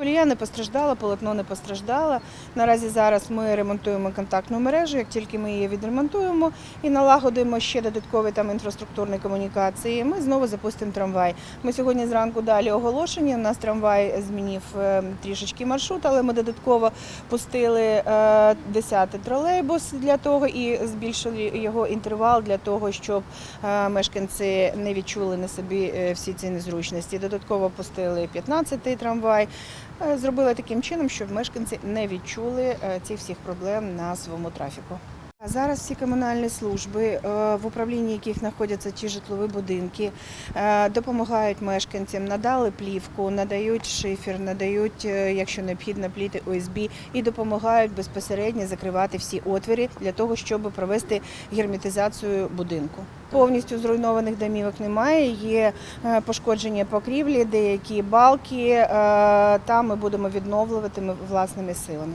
Колія не постраждала, полотно не постраждало. Наразі зараз ми ремонтуємо контактну мережу. Як тільки ми її відремонтуємо і налагодимо ще додаткові там інфраструктурні комунікації, ми знову запустимо трамвай. Ми сьогодні зранку далі оголошення. У нас трамвай змінив е, трішечки маршрут, але ми додатково пустили е, 10-й тролейбус для того і збільшили його інтервал для того, щоб е, мешканці не відчули на собі е, всі ці незручності. Додатково пустили 15-й трамвай. Е, Зробили таким чином, щоб мешканці не відчули е, цих всіх проблем на своєму трафіку. Зараз всі комунальні служби, е, в управлінні яких знаходяться ті житлові будинки, е, допомагають мешканцям, надали плівку, надають шифер, надають, е, якщо необхідно, пліти ОСБ і допомагають безпосередньо закривати всі отвіри для того, щоб провести герметизацію будинку. Повністю зруйнованих домівок немає. Є пошкодження покрівлі, деякі балки. Там ми будемо відновлювати власними силами.